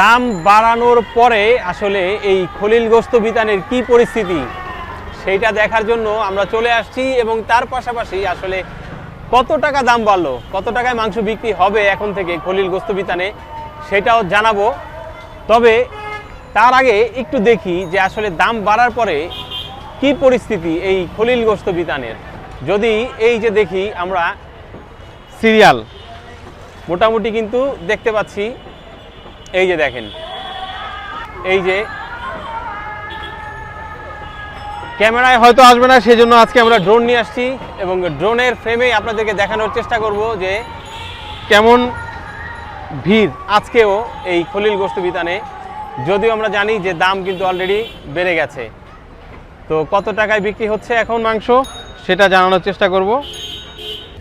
দাম বাড়ানোর পরে আসলে এই খলিল গোস্ত বিতানের কি পরিস্থিতি, সেইটা দেখার জন্য আমরা চলে আসছি এবং তার পাশাপাশি আসলে কত টাকা দাম বাড়লো, কত টাকায় মাংস বিক্রি হবে এখন থেকে খলিল গোস্ত বিতানে, সেটাও জানাব। তবে তার আগে একটু দেখি যে আসলে দাম বাড়ার পরে কি পরিস্থিতি এই খলিল গোস্ত বিতানের। যদি এই যে দেখি আমরা সিরিয়াল, মোটামুটি কিন্তু দেখতে পাচ্ছি এই যে দেখেন। এই যে ক্যামেরায় হয়তো আসবে না, সেজন্য আজকে আমরা ড্রোন নিয়ে আসছি এবং ড্রোনের ফ্রেমে আপনাদেরকে দেখানোর চেষ্টা করব যে কেমন ভিড় আজকেও এই খলিল গোস্ত বিতানে। যদিও আমরা জানি যে দাম কিন্তু অলরেডি বেড়ে গেছে। তো কত টাকায় বিক্রি হচ্ছে এখন মাংস, সেটা জানানোর চেষ্টা করব।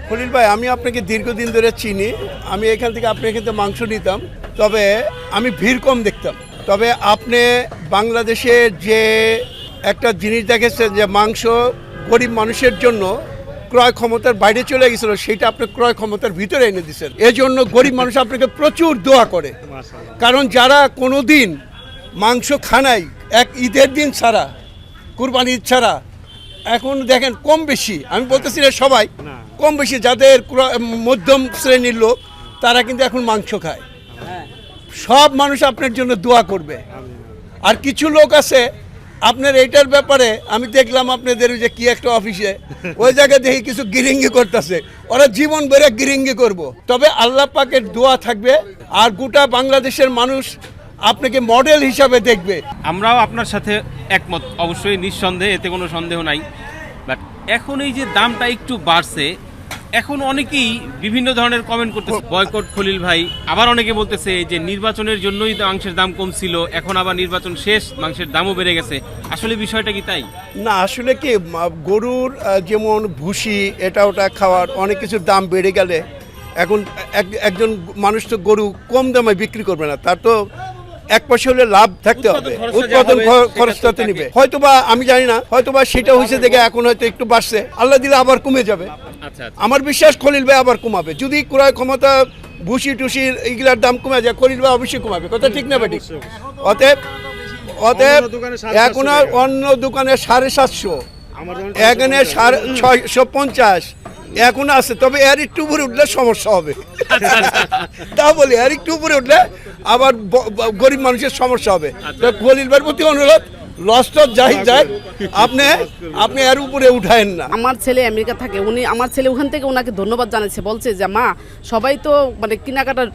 খলিল ভাই, আমি আপনাকে দীর্ঘদিন ধরে চিনি। আমি এখান থেকে আপনার এখান থেকে মাংস নিতাম। তবে আমি ভিড় কম দেখতাম। তবে আপনি বাংলাদেশে যে একটা জিনিস দেখেছেন যে মাংস গরিব মানুষের জন্য ক্রয় ক্ষমতার বাইরে চলে গেছিল সেটা আপনি ক্রয় ক্ষমতার ভিতরে এনে দিচ্ছেন এজন্য গরিব মানুষ আপনাকে প্রচুর দোয়া করে। কারণ যারা কোনো দিন মাংস খানাই এক ঈদের দিন ছাড়া কুরবানি ঈদ ছাড়া এখন দেখেন কম বেশি। আমি বলতেছি না সবাই কম বেশি যাদের মধ্যম শ্রেণির লোক তারা কিন্তু এখন মাংস খায়। সব মানুষ আপনার জন্য দোয়া করবে। আর কিছু লোক আছে, আপনার এইটার ব্যাপারে আমি দেখলাম আপনাদের ওই যে কি একটা অফিসে, ওই জায়গায় দেখি কিছু গিরিঙ্গি করতেছে। ওরা জীবন বেড়ে গিরিঙ্গি করব। তবে আল্লাহ পাকের দোয়া থাকবে, আর গোটা বাংলাদেশের মানুষ আপনাকে মডেল হিসাবে দেখবে। আমরাও আপনার সাথে একমত, অবশ্যই নিঃসন্দেহে, এতে কোনো সন্দেহ নাই। বাট এখন এই যে দামটা একটু বাড়ছে এখন অনেকেই বিভিন্ন ধরনের কমেন্ট করতেছে। বয়কট খলিল ভাই, আবার অনেকে বলতেছে যে নির্বাচনের জন্যই মাংসের দাম কম ছিল এখন আবার নির্বাচন শেষ, মাংসের দামও বেড়ে গেছে। আসলে বিষয়টা কি তাই? না, আসলে কি গরুর যেমন ভুসি, এটা ওটা খাওয়ার অনেক কিছুর দাম বেড়ে গেলে এখন এক- একজন মানুষ তো গরু কম দামে বিক্রি করবে না, তার তো এক পয়সা হলে লাভ থাকতে হবে। উৎপাদন খরচটা তো নিবে। থাকে। হয়তোবা আমি জানি না হয়তোবা সেটা হয়েছে দেখে এখন হয়তো একটু বাড়ছে। আল্লাহ দিলে আবার কমে যাবে। আচ্ছা আচ্ছা। আমার বিশ্বাস খলিল ভাই আবার কমাবে। যদি ক্রয় ক্ষমতা ভুসি টুসির এইগুলার দাম কমে যায় খলিল ভাই অবশ্যই কমাবে। কথা ঠিক না বেটি অতএব অতএব এখন আর অন্য দোকানে সাড়ে সাতশো। এখানে সাড়ে ছয়শো পঞ্চাশ। এখন আছে তবে এর একটু উপরে উঠলে সমস্যা হবে। তা বলি এর একটু উপরে উঠলে আবার গরিব মানুষের সমস্যা হবে। তো খলিল প্রতি অনুরোধ লস টস যাই যায় আপনি আপনি এর উপরে উঠায়েন না। আমার ছেলে আমেরিকা থাকে উনি আমার ছেলে ওখান থেকে ওনাকে ধন্যবাদ জানাচ্ছে বলছে যে মা সবাই তো মানে কেনাকাটার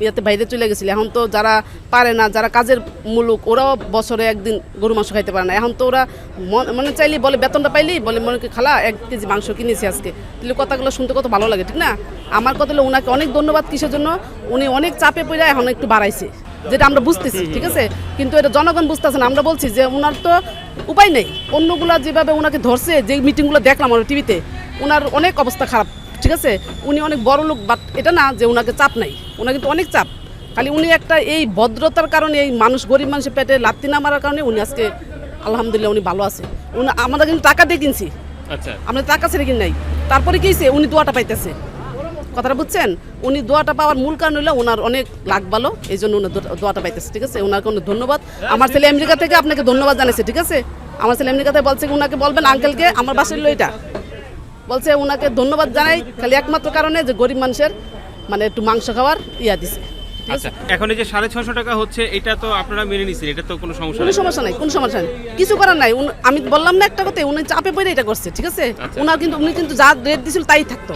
ইয়াতে বাইরে চলে গেছিল। এখন তো যারা পারে না, যারা কাজের মুলুক, ওরাও বছরে একদিন গরু মাংস খাইতে পারে না। এখন তো ওরা মন- মনে চাইলেই বলে, বেতনটা পাইলেই বলে, মনে খালা, এক কেজি মাংস কিনেছি আজকে। তাহলে কথাগুলো শুনতে কত ভালো লাগে, ঠিক না? আমার কথা হলো ওনাকে অনেক ধন্যবাদ কিসের জন্য? উনি অনেক চাপে পড়ে এখন একটু বাড়াইছে, যেটা আমরা বুঝতেছি, ঠিক আছে? কিন্তু এটা জনগণ বুঝতেছে না। আমরা বলছি যে ওনার তো উপায় নেই। অন্যগুলা যেভাবে ওনাকে ধরছে, যে মিটিংগুলো দেখলাম আমরা টিভিতে ওনার অনেক অবস্থা খারাপ। ঠিক আছে? উনি অনেক বড় লোক বাট এটা না যে ওনাকে চাপ নাই। ওনার কিন্তু অনেক চাপ। খালি উনি একটা এই ভদ্রতার কারণে এই মানুষ গরিব মানুষের পেটে লাত্তি না মারার কারণে উনি আজকে আলহামদুলিল্লাহ উনি ভালো আছে। উনি আমরা কিন্তু টাকা দিয়ে কিনছি। আচ্ছা। আমরা টাকা ছেড়ে কিনে নাই। তারপরে কি উনি দোয়াটা পাইতেছে। কথাটা বুঝছেন? উনি দোয়াটা পাওয়ার মূল কারণ হলো ওনার অনেক লাগ ভালো এই জন্য উনি দোয়াটা পাইতেছে ঠিক আছে? ওনার কোনো ধন্যবাদ। আমার ছেলে আমেরিকা থেকে আপনাকে ধন্যবাদ জানাইছে ঠিক আছে? আমার ছেলে আমেরিকাতে বলছে ওনাকে বলবেন আঙ্কেলকে আমার বাসায় হলো এটা বলছে ওনাকে ধন্যবাদ জানাই। খালি একমাত্র কারণে যে গরিব মানুষের মানে একটু মাংস খাওয়ার ইয়া দিছে। আচ্ছা এখন এই যে সাড়ে ছশো টাকা হচ্ছে এটা তো আপনারা মেনে নিচ্ছেন এটা তো কোনো সমস্যা কোনো সমস্যা নাই কোনো সমস্যা নেই। কিছু করার নাই। আমি বললাম না একটা কথা উনি চাপে পড়ে এটা করছে ঠিক আছে? আচ্ছা। ওনার কিন্তু উনি কিন্তু যা রেট দিছিল তাই থাকতো।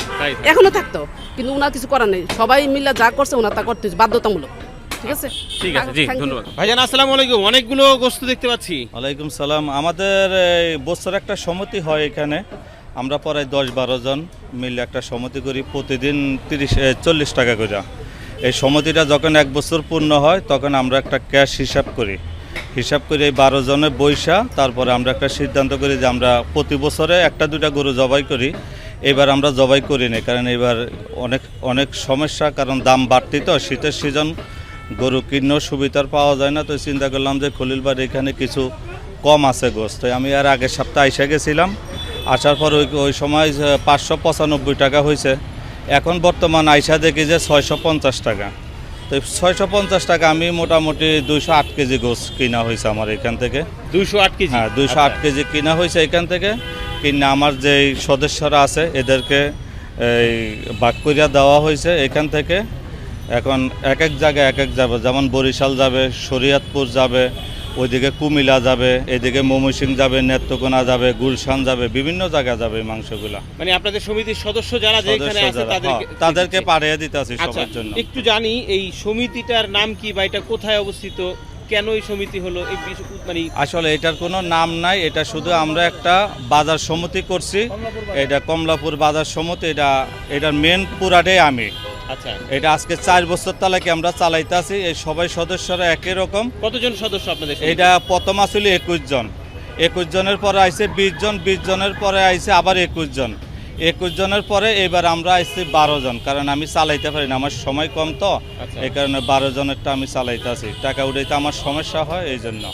এখনও থাকতো। কিন্তু ওনার কিছু করার নেই। সবাই মিলে যা করছে ওনার তা করতে বাধ্যতামূলক। ঠিক আছে? ঠিক আছে জি ধন্যবাদ। ভাইজান আসসালামু আলাইকুম। অনেকগুলো গোস্ত দেখতে পাচ্ছি। ওয়ালাইকুম সালাম। আমাদের বছর একটা সমিতি হয় এখানে। আমরা প্রায় দশ বারো জন মিলে একটা সমিতি করি, প্রতিদিন তিরিশ চল্লিশ টাকা করে। এই সমিতিটা যখন এক বছর পূর্ণ হয়, তখন আমরা একটা ক্যাশ হিসাব করি। হিসাব করে এই বারো জনে বৈশা, তারপরে আমরা একটা সিদ্ধান্ত করি যে আমরা প্রতি বছরে একটা দুটা গরু জবাই করি। এবার আমরা জবাই করি না, কারণ এবার অনেক অনেক সমস্যা, কারণ দাম বাড়তি তো, শীতের সিজন। গরু কিনেও সুবিধার পাওয়া যায় না, তো চিন্তা করলাম যে খলিলবার এখানে কিছু কম আছে গোস্ত। আমি আর আগের সপ্তাহে এসে গেছিলাম আসার পর ওই ওই সময় পাঁচশো পঁচানব্বই টাকা হয়েছে এখন বর্তমান আইসা দেখি যে ছয়শো পঞ্চাশ টাকা। তো ছয়শো পঞ্চাশ টাকা আমি মোটামুটি দুইশো আট কেজি গোস কিনা হয়েছে আমার এখান থেকে। দুইশো আট কেজি? হ্যাঁ দুইশো আট আচ্ছা। কেজি কিনা হয়েছে এখান থেকে। কিনে আমার যে সদস্যরা আছে এদেরকে এই ভাগ করিয়া দেওয়া হয়েছে এখান থেকে। এখন এক এক জায়গায় এক এক যাবে। যেমন বরিশাল যাবে শরীয়তপুর যাবে ওইদিকে কুমিলা যাবে এদিকে ময়মনসিং যাবে নেত্রকোনা যাবে গুলশান যাবে বিভিন্ন জায়গা যাবে মাংসগুলা। মানে আপনাদের সমিতির সদস্য যারা যেখানে আছে তাদেরকে হ্যাঁ, তাদেরকে পাঠিয়ে দিতে আছি আচ্ছা সবার জন্য। একটু জানি এই সমিতিটার নাম কি বা এটা কোথায় অবস্থিত? কেন এই সমিতি হলো? এই মানে আসলে এটার কোনো নাম নাই এটা শুধু আমরা একটা বাজার সমিতি করছি। এটা কমলাপুর বাজার সমিতি এটা এটার মেন পুরাটাই আমি। আচ্ছা। এটা আজকে চার বছর তালাকে আমরা চালাইতে আছি এই সবাই সদস্যরা একই রকম। কতজন সদস্য আপনাদের এটা প্রথম আসলে একুশ জন। একুশ জনের পরে আইছে বিশ জন বিশ জনের পরে আইছে আবার একুশ জন। একুশ জনের পরে এবার আমরা আসছি বারো জন কারণ আমি চালাইতে পারি না আমার সময় কম তো। আচ্ছা। এই কারণে বারো জনেরটা আমি চালাইতে আছি। টাকা উঠাইতে আমার সমস্যা হয় এই জন্য।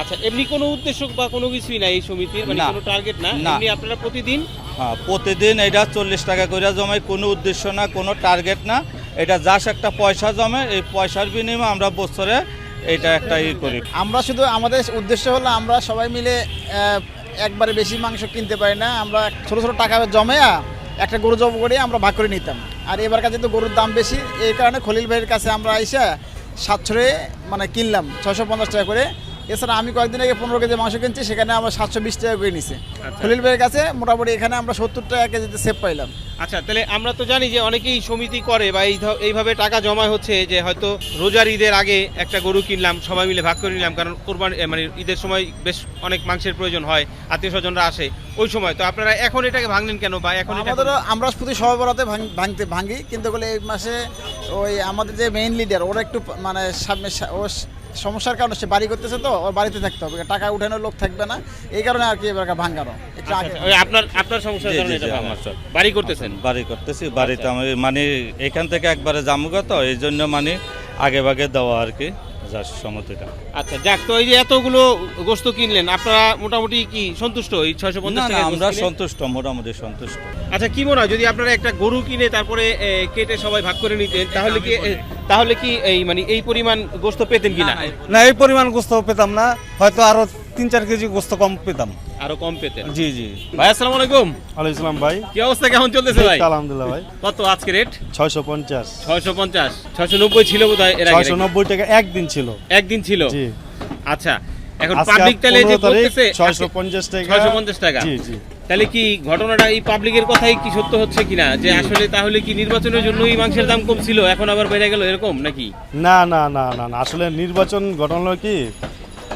আচ্ছা এমনি কোনো উদ্দেশ্য বা কোনো কিছুই নাই এই সমিতির? মানে কোনো টার্গেট না। এমনি আপনারা প্রতিদিন? হ্যাঁ প্রতিদিন এটা চল্লিশ টাকা করে জমাই কোনো উদ্দেশ্য না কোনো টার্গেট না। এটা জাস্ট একটা পয়সা জমে এই পয়সার বিনিময়ে আমরা বছরে এটা একটা ই করি। আমরা শুধু আমাদের উদ্দেশ্য হলো আমরা সবাই মিলে আহ, একবারে বেশি মাংস কিনতে পারি না। আমরা ছোট ছোট টাকা জমায়া একটা গরু জব করে, আমরা ভাগ করে নিতাম। আর এবার কাছে তো গরুর দাম বেশি, এই কারণে খলিল ভাইয়ের কাছে আমরা আইসা সাতশোরে মানে কিনলাম, ছয়শো পঞ্চাশ টাকা করে। এছাড়া আমি কয়েকদিন আগে পনেরো কেজি মাংস কিনছি সেখানে আমরা সাতশো বিশ টাকা করে নিছে। খলিল ভাইয়ের কাছে মোটামুটি এখানে আমরা সত্তর টাকা কেজিতে সেভ পাইলাম। আচ্ছা তাহলে আমরা তো জানি যে অনেকেই সমিতি করে বা এই এইভাবে টাকা জমা হচ্ছে যে হয়তো রোজার ঈদের আগে একটা গরু কিনলাম সবাই মিলে ভাগ করে নিলাম কারণ কোরবান মানে ঈদের সময় বেশ অনেক মাংসের প্রয়োজন হয় আত্মীয় স্বজনরা আসে ওই সময়। তো আপনারা এখন এটাকে ভাঙলেন কেন বা এখন এটা আমাদেরও আমরা প্রতি সবাই বরাতে ভাঙতে ভাঙি কিন্তু বলে এই মাসে ওই আমাদের যে মেইন লিডার ওরা একটু মানে সামনে সমস্যার কারণে সে বাড়ি করতেছে তো ওর বাড়িতে থাকতে হবে। টাকা উঠানোর লোক থাকবে না। এই কারণে আর কি এবার একটু আচ্ছা, আচ্ছা, ওই আপনার আপনার সমস্যার কারণে এটা। বাড়ি করতেছেন? বাড়ি করতেছি বাড়িতে আমি মানে এখান থেকে একবারে জামুগা তো এই জন্য মানে আগে ভাগে দেওয়া আর কি যার সম্মতিটা। আচ্ছা যাক তো এই যে এতগুলো গোস্ত কিনলেন আপনারা মোটামুটি কি সন্তুষ্ট এই ছয়শো পঞ্চাশ টাকা আমরা সন্তুষ্ট মোটামুটি সন্তুষ্ট। আচ্ছা কি মনে হয় যদি আপনারা একটা গরু কিনে তারপরে কেটে সবাই ভাগ করে নিতেন তাহলে কি তাহলে কি এই মানে এই পরিমাণ গোস্ত পেতেন কিনা? না এই পরিমাণ গোস্ত পেতাম না। হয়তো আরও তিন চার কেজি গোস্ত কম পেতাম। আরও কম পেতেন। জি জি। ভাই আসসালামু আলাইকুম। ভাই। কি অবস্থা কেমন চলতেছে ভাই? আলহামদুলিল্লাহ ভাই। কত আজকে রেট ছয়শো পঞ্চাশ। ছয়শো পঞ্চাশ। ছয়শো নব্বই ছিল বোধ হয় এর আগে ছয়শো নব্বই টাকা একদিন ছিল। একদিন ছিল? জি। আচ্ছা এখন পাবলিক তাহলে যে 15 করতেছে 650 টাকা। 650 টাকা। জি জি। তাহলে কি ঘটনাটা এই পাবলিকের কথাই কি সত্য হচ্ছে কিনা? যে আসলে তাহলে কি নির্বাচনের জন্যই মাংসের দাম কম ছিল এখন আবার বেড়ে গেল এরকম নাকি? না না না না না। আসলে নির্বাচন ঘটনা কি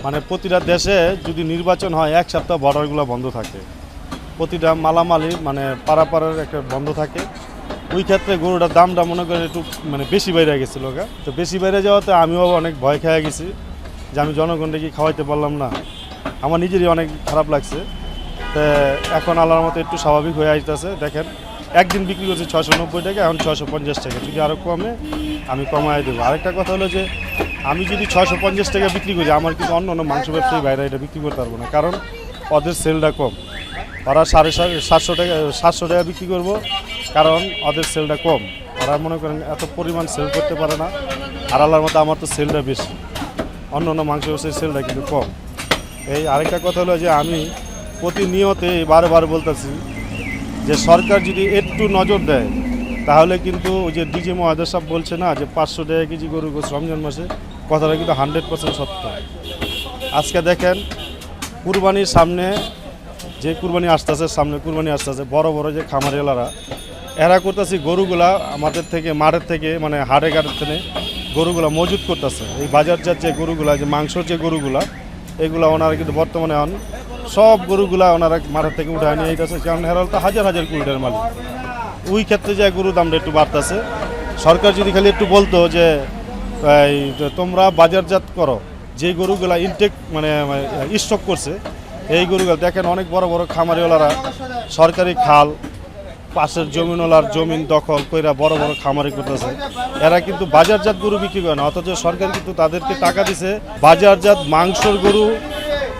মানে প্রতিটা দেশে যদি নির্বাচন হয় এক সপ্তাহ বর্ডারগুলো বন্ধ থাকে। প্রতিটা মালামালি মানে পারাপারের একটা বন্ধ থাকে। ওই ক্ষেত্রে গরুটার দামটা মনে করেন একটু মানে বেশি বাইরে গেছিল গা। তো বেশি বাইরে যাওয়াতে আমিও অনেক ভয় খেয়ে গেছি যে আমি জনগণকে কি খাওয়াইতে পারলাম না। আমার নিজেরই অনেক খারাপ লাগছে। এখন আল্লাহর মতো একটু স্বাভাবিক হয়ে আসতেছে। দেখেন, একদিন বিক্রি করছি ছশো নব্বই টাকা, এখন ছশো পঞ্চাশ টাকা। যদি আরও কমে, আমি কমাই দেবো। আরেকটা কথা হলো যে, আমি যদি ছশো পঞ্চাশ টাকা বিক্রি করি, আমার কিন্তু অন্য অন্য মাংস ব্যবসায়ী বাইরে এটা বিক্রি করতে পারব না। কারণ ওদের সেলটা কম। ওরা সাড়ে সাড়ে, সাতশো টাকা সাতশো টাকা বিক্রি করব, কারণ ওদের সেলটা কম। ওরা মনে করেন এত পরিমাণ সেল করতে পারে না, আর আল্লাহর মতো আমার তো সেলটা বেশি। অন্য অন্য মাংস ব্যবসায়ীর সেলটা কিন্তু কম। এই আরেকটা কথা হলো যে, আমি প্রতিনিয়তে বারবার বলতেছি যে সরকার যদি একটু নজর দেয়, তাহলে কিন্তু ওই যে ডিজে মহাদেব সাহেব বলছে না যে পাঁচশো টাকা কেজি গরু গোস রমজান মাসে, কথাটা কিন্তু হান্ড্রেড পার্সেন্ট সত্য। আজকে দেখেন, কুরবানির সামনে যে কুরবানি আসতেছে, সামনে কুরবানি আসতেছে, বড় বড় যে খামারিওয়ালারা এরা করতেছে গরুগুলা আমাদের থেকে, মাঠের থেকে মানে হাড়ে ঘাটের থেকে গরুগুলা মজুত করতেছে। এই বাজারজাত যে গরুগুলা, যে মাংসর যে গরুগুলা, এগুলা ওনারা কিন্তু বর্তমানে এখন সব গরুগুলা ওনারা মাঠের থেকে উঠায় নিয়ে আইতেছে। কারণ হেরাল তো হাজার হাজার কুইন্টাল মালিক। ওই ক্ষেত্রে যে গরুর দামটা একটু বাড়তেছে। সরকার যদি খালি একটু বলতো যে তোমরা বাজারজাত করো, যে গরুগুলা ইনটেক মানে স্টক করছে, এই গরুগুলো দেখেন অনেক বড় বড় খামারিওয়ালারা সরকারি খাল, পাশের জমিনওয়ালার জমিন দখল কইরা বড় বড় খামারি করতেছে। এরা কিন্তু বাজারজাত গরু বিক্রি করে না, অথচ সরকার কিন্তু তাদেরকে টাকা দিছে। বাজারজাত মাংসর গরু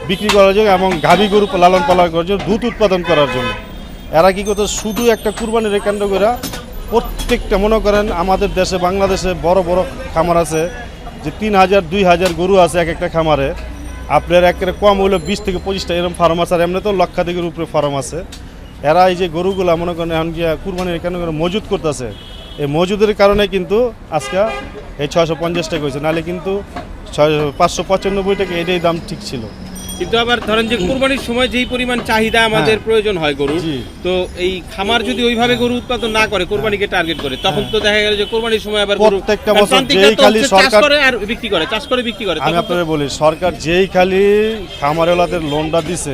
বিক্রি করার জন্য এবং গাভী গরু লালন পালন করার জন্য দুধ উৎপাদন করার জন্য। এরা কি করতো শুধু একটা কুরবানির কেন্দ্র করে প্রত্যেকটা, মনে করেন আমাদের দেশে, বাংলাদেশে বড় বড় খামার আছে, যে তিন হাজার, দুই হাজার গরু আছে এক একটা খামারে। আপনার একেবারে কম হইল বিশ থেকে পঁচিশটা এরকম ফার্ম আছে, আর এমনি তো লক্ষাধিকের উপরে ফার্ম আছে। এরা এই যে গরুগুলা, মনে করেন এখন গিয়া কুরবানির করে মজুদ করতেছে। এই মজুদের কারণে কিন্তু আজকে এই ছয়শো পঞ্চাশ টাকা হয়েছে নাহলে কিন্তু ছয়, পাঁচশো পঁচানব্বই টাকা এটাই দাম ঠিক ছিল। কিন্তু আবার ধরেন যে কোরবানির সময় যেই পরিমাণ চাহিদা আমাদের প্রয়োজন হয় গরুর তো এই খামার যদি ওইভাবে গরু উৎপাদন না করে কোরবানিকে টার্গেট করে তখন তো দেখা গেল যে কোরবানির সময় আবার গরু প্রত্যেকটা বছর যেই খালি সরকার- করে আর বিক্রি করে চাষ করে বিক্রি করে আমি আপনাদের বলি সরকার যেই খালি খামারওয়ালাদের লোনটা দিছে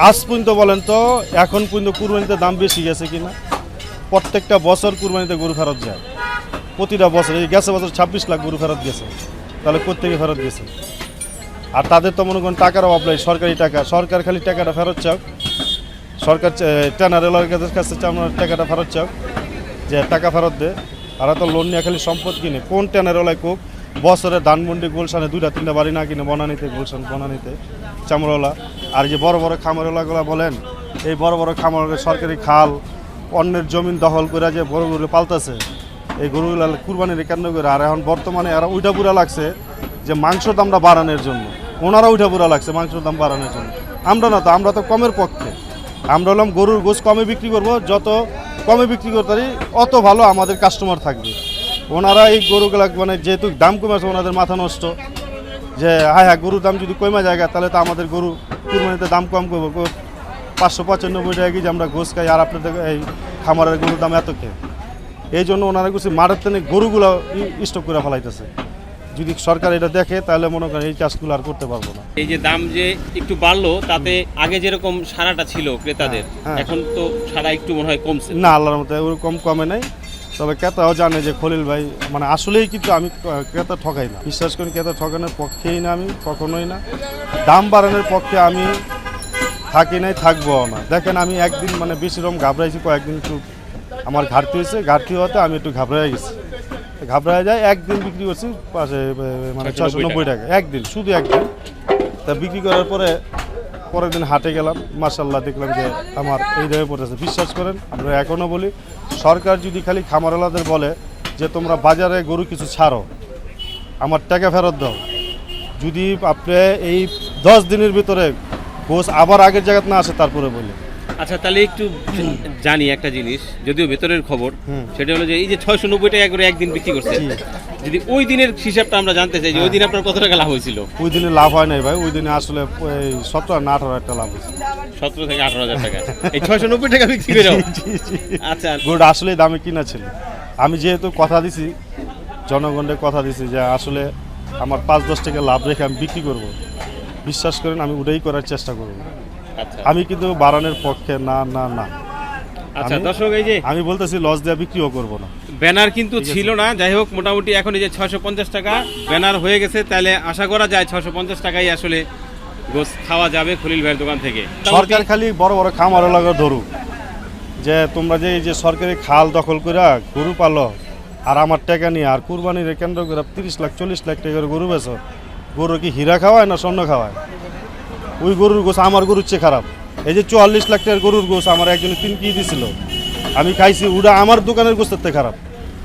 আজ পর্যন্ত বলেন তো এখন পর্যন্ত কুরবানিতে দাম বেশি গেছে কিনা? প্রত্যেকটা বছর কুরবানিতে গরু ফেরত যায়। প্রতিটা বছর এই গেছে বছর ছাব্বিশ লাখ গরু ফেরত গেছে তাহলে কোথেকে ফেরত গেছে? আর তাদের তো মনে করেন টাকার অভাব নাই, সরকারি টাকা। সরকার খালি টাকাটা ফেরত চাক। সরকার টেনারেলার কাছে আমরা টাকাটা ফেরত চাক, যে টাকা ফেরত দে। আর তো লোন নিয়ে খালি সম্পদ কিনে। কোন টেনারেলায় কোক? বছরে ধানমন্ডি, গুলশানে দুইটা, তিনটা বাড়ি না কিনে বনানিতে, গুলশান বনানিতে, চামড়ওয়ালা। আর যে বড় বড় খামারওয়ালাগুলো বলেন, এই বড় বড় খামার সরকারি খাল, অন্যের জমিন দখল করে যে বড় গরু পালতেছে, এই গরুগুলা কুরবানির কেন্দ্র করে। আর এখন বর্তমানে আর উইটা পুরা লাগছে যে মাংসর দামটা বাড়ানোর জন্য। ওনারা উইটা পুরা লাগছে, মাংসের দাম বাড়ানোর জন্য। আমরা না তো, আমরা তো কমের পক্ষে। আমরা হলাম গরুর গোস কমে বিক্রি করব, যত কমে বিক্রি করতে পারি, অত ভালো আমাদের কাস্টমার থাকবে। ওনারা এই গরুগুলা মানে যেহেতু দাম কমেছে ওনাদের মাথা নষ্ট। যে হ্যাঁ হ্যাঁ গরুর দাম যদি কমে যায়, তাহলে তো আমাদের গরু কুরবানিতে দাম কম করব। পাঁচশো পঁচানব্বই টাকা কেজি আমরা গোস খাই, আর আপনাদের এই খামারের গরুর দাম এত খেয়ে এই জন্য ওনারা কিছু মাঠের তেনে গরুগুলো স্টক করে ফেলাইতেছে। যদি সরকার এটা দেখে তাহলে মনে করেন এই চাষগুলো আর করতে পারব না। এই যে দাম যে একটু বাড়লো তাতে আগে যেরকম সারাটা ছিল ক্রেতাদের হ্যাঁ। এখন তো সারা একটু মনে হয় কমছে। না আল্লাহর মতো ওরকম কমে নাই। তবে ক্রেতাও জানে যে খলিল ভাই মানে আসলেই কিন্তু আমি ক্রেতা ঠকাই না। বিশ্বাস করি ক্রেতা ঠকানোর পক্ষেই না আমি কখনোই না। দাম বাড়ানোর পক্ষে আমি থাকি নাই থাকব না। দেখেন আমি একদিন মানে বেশি রকম ঘাবড়াইছি কয়েকদিন একটু আমার ঘাটতি হয়েছে। ঘাটতি হতে আমি একটু ঘাবড়াই গেছি। ঘাবড়ায় যায় একদিন বিক্রি করছি পাশে মানে 690 ছশো নব্বই টাকা। একদিন শুধু একদিন। তা বিক্রি করার পরে পরের দিন হাটে গেলাম মার্শাল্লাহ দেখলাম যে আমার এই দামে পড়েছে বিশ্বাস করেন আমরা এখনও বলি সরকার যদি খালি খামারওয়ালাদের বলে যে তোমরা বাজারে গরু কিছু ছাড়ো আমার টাকা ফেরত দাও। যদি আপনি এই দশ দিনের ভিতরে গোস আবার আগের জায়গাতে না আসে তারপরে বলি। আচ্ছা তাহলে একটু জানি একটা জিনিস যদিও ভেতরের খবর। সেটা হলো যে এই যে ছয়শো নব্বই টাকা করে একদিন বিক্রি করছে যদি ওই দিনের হিসাবটা আমরা জানতে চাই যে ওই দিন আপনার কত টাকা লাভ হয়েছিল? ওই দিনে লাভ হয় নাই ভাই ওই দিনে আসলে সতেরো না আঠারো একটা লাভ হয়েছে। সতেরো থেকে আঠারো হাজার টাকা। এই ছয়শো নব্বই টাকা বিক্রি করে আচ্ছা। গরুটা আসলেই দামে কিনা ছিল। আমি যেহেতু কথা দিছি জনগণের কথা দিছি যে আসলে আমার পাঁচ দশ টাকা লাভ রেখে আমি বিক্রি করব। বিশ্বাস করেন আমি ওটাই করার চেষ্টা করব। আমি কিন্তু বাড়ানোর পক্ষে না না না। আচ্ছা দর্শক এই যে আমি বলতেছি লস দেওয়া বিক্রিও করব না। ব্যানার কিন্তু ছিল না। যাই হোক মোটামুটি এখন এই যে ছয়শো পঞ্চাশ টাকা ব্যানার হয়ে গেছে তাহলে আশা করা যায় ছয়শো পঞ্চাশ টাকাই আসলে গোস খাওয়া যাবে খলিল ভাইয়ের দোকান থেকে। সরকার খালি বড় বড় খামারও লাগা ধরুক। যে তোমরা যে এই যে সরকারি খাল দখল করে গরু পালো আর আমার টাকা নিয়ে আর কুরবানির কেন্দ্র করে তিরিশ লাখ চল্লিশ লাখ টাকা করে গরু বেছো গরু কি হীরা খাওয়ায় না স্বর্ণ খাওয়ায়? ওই গরুর গোছ আমার গরুর চেয়ে খারাপ। এই যে চুয়াল্লিশ লাখ টাকার গরুর গোছ আমার একজন তিন কি দিছিল। আমি খাইছি ওটা আমার দোকানের গোছের থেকে খারাপ।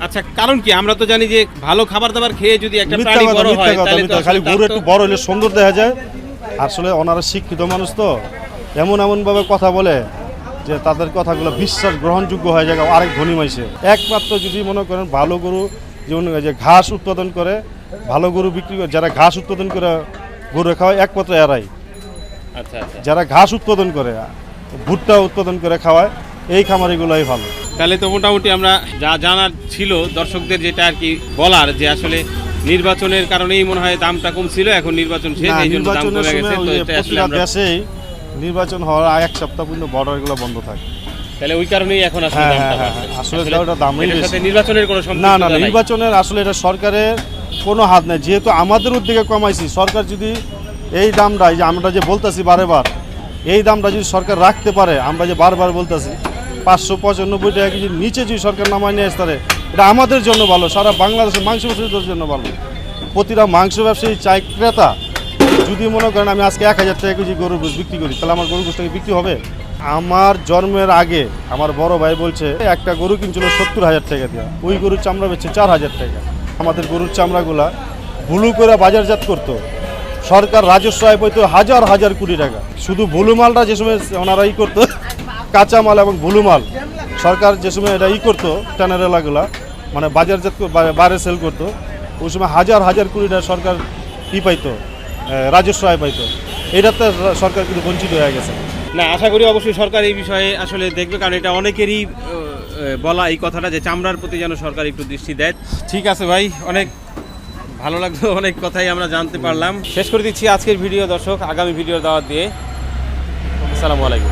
আচ্ছা কারণ কি? আমরা তো জানি যে ভালো খাবার দাবার খেয়ে যদি একটা প্রাণী কথা বড় হয় তাহলে তো খালি গরু একটু বড় হলে সুন্দর দেখা যায়। আসলে ওনারা শিক্ষিত মানুষ তো। এমন এমন ভাবে কথা বলে যে তাদের কথাগুলো বিশ্বাস গ্রহণযোগ্য হয়ে যায় আরেক ধনী মাইসে একমাত্র যদি মনে করেন ভালো গরু যেমন যে ঘাস উৎপাদন করে ভালো গরু বিক্রি করে যারা ঘাস উৎপাদন করে গরু খাওয়ায় একমাত্র এরাই। যারা ঘাস উৎপাদন করে ভুট্টা উৎপাদন করে খাওয়ায় এই খামারিগুলোই ভালো। তাহলে তো মোটামুটি আমরা যা জানার ছিল দর্শকদের যেটা আর কি বলার যে আসলে নির্বাচনের কারণেই মনে হয় দামটা কম ছিল এখন নির্বাচন শেষ না এই জন্য দাম কমে গেছে তো এটা আসলে আমরা দেশেই নির্বাচন হওয়ার এক সপ্তাহ পর্যন্ত বর্ডারগুলো বন্ধ থাকে। তাহলে ওই কারণেই এখন আসলে হ্যাঁ, দামটা হ্যাঁ। হ্যাঁ, আসলে ওটা দামই বেশি। নির্বাচনের কোনো না সম্পর্ক না না নির্বাচনের আসলে এটা সরকারের কোনো হাত নেই। যেহেতু আমাদের উদ্যোগে কমাইছি সরকার যদি এই দামটা যে আমরা যে বলতেছি বারে বার, এই দামটা যদি সরকার রাখতে পারে, আমরা যে বারবার বলতেছি, পাঁচশো পঁচানব্বই টাকা কেজি নিচে যদি সরকার নামায় নিয়ে আসতে পারে এটা আমাদের জন্য ভালো, সারা বাংলাদেশের মাংস ব্যবসায়ীদের জন্য ভালো। প্রতিটা মাংস ব্যবসায়ী চাই ক্রেতা, যদি মনে করেন আমি আজকে এক হাজার টাকা কেজি গরুর গোস বিক্রি করি, তাহলে আমার গরুর গোসটা কি বিক্রি হবে? আমার জন্মের আগে আমার বড় ভাই বলছে, একটা গরু কিনছিল সত্তর হাজার টাকা দিয়ে, ওই গরুর চামড়া বেচছে চার হাজার টাকা। আমাদের গরুর চামড়াগুলা ভুলু করে বাজারজাত করতো। সরকার রাজস্ব আয় পাইতো হাজার হাজার কোটি টাকা। শুধু ভুলু মালটা যে সময় ওনারা ই করতো কাঁচা মাল এবং ভুলু মাল সরকার যে সময় এটা ই করতো ট্যানারেলাগুলা মানে বাজারজাত বাইরে সেল করতো ওই সময় হাজার হাজার কোটি টাকা সরকার ই পাইতো রাজস্ব আয় পাইতো। এটাতে সরকার কিন্তু বঞ্চিত হয়ে গেছে। না আশা করি অবশ্যই সরকার এই বিষয়ে আসলে দেখবে কারণ এটা অনেকেরই বলা এই কথাটা যে চামড়ার প্রতি যেন সরকার একটু দৃষ্টি দেয়। ঠিক আছে ভাই অনেক ভালো লাগল, অনেক কথাই আমরা জানতে পারলাম। শেষ করে দিচ্ছি আজকের ভিডিও দর্শক, আগামী ভিডিও দেওয়া দিয়ে। আসসালামু আলাইকুম।